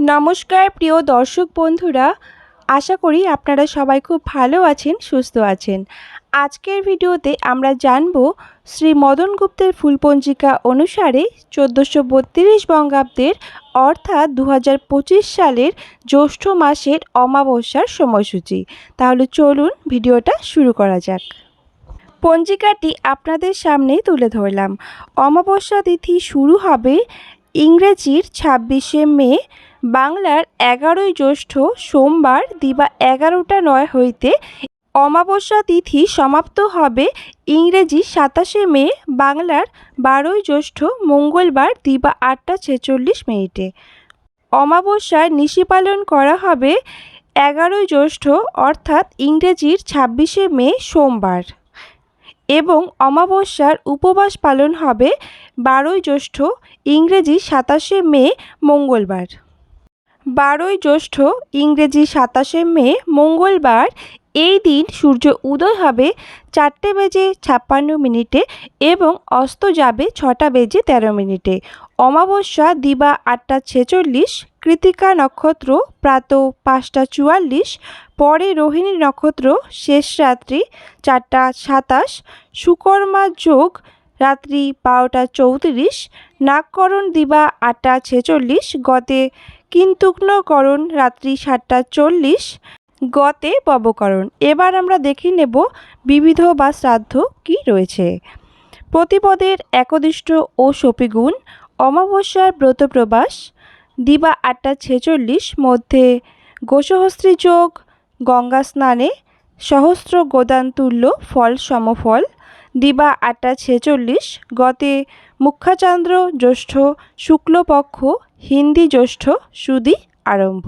নমস্কার, প্রিয় দর্শক বন্ধুরা। আশা করি আপনারা সবাই খুব ভালো আছেন, সুস্থ আছেন। আজকের ভিডিওতে আমরা জানব শ্রী মদন গুপ্তের ফুলপঞ্জিকা অনুসারে চোদ্দোশো বত্রিশ বঙ্গাব্দের, অর্থাৎ দু হাজার পঁচিশ সালের জ্যৈষ্ঠ মাসের অমাবস্যার সময়সূচি। তাহলে চলুন ভিডিওটা শুরু করা যাক। পঞ্জিকাটি আপনাদের সামনেই তুলে ধরলাম। অমাবস্যা তিথি শুরু হবে ইংরেজির ছাব্বিশে মে বাংলার এগারোই জ্যৈষ্ঠ সোমবার দিবা এগারোটা নয় হইতে অমাবস্যা তিথি সমাপ্ত হবে। ইংরেজি সাতাশে মে, বাংলার বারোই জ্যৈষ্ঠ মঙ্গলবার দিবা আটটা ছেচল্লিশ মিনিটে। অমাবস্যার নিশি পালন করা হবে এগারোই জ্যৈষ্ঠ, অর্থাৎ ইংরেজির ছাব্বিশে মে, সোমবার। এবং অমাবস্যার উপবাস পালন হবে বারোই জ্যৈষ্ঠ, ইংরেজি সাতাশে মে, মঙ্গলবার। বারোই জ্যৈষ্ঠ ইংরেজি সাতাশে মে, মঙ্গলবার এই দিন সূর্য উদয় হবে চারটে বেজে ছাপ্পান্ন মিনিটে এবং অস্ত যাবে ছটা বেজে তেরো মিনিটে। অমাবস্যা, দিবা আটটা ছেচল্লিশ কৃতিকা নক্ষত্র প্রাত পাঁচটা চুয়াল্লিশ, পরে রোহিণী নক্ষত্র শেষ রাত্রি চারটা সাতাশ, সুকর্মা যোগ রাত্রি বারোটা চৌত্রিশ, নাগকরণ দিবা আটটা ছেচল্লিশ, গতে কিন্তুগ্নকরণ রাত্রি সাতটা চল্লিশ, গতে পবকরণ। এবার আমরা দেখে নেব বিবিধ বা শ্রাদ্ধ কি রয়েছে। প্রতিপদের একদিষ্ট ও সপিগুণ, অমাবস্যার ব্রতপ্রবাস দিবা আটটা ছেচল্লিশ, মধ্যে গোসহস্ত্রী যোগ গঙ্গা স্নানে, সহস্র গোদান তুল্য, ফল, সমফল দিবা আটটা ছেচল্লিশ। গতে মুখ্যাচান্দ্র জ্যৈষ্ঠ শুক্লপক্ষ হিন্দি জ্যৈষ্ঠ সুদি আরম্ভ।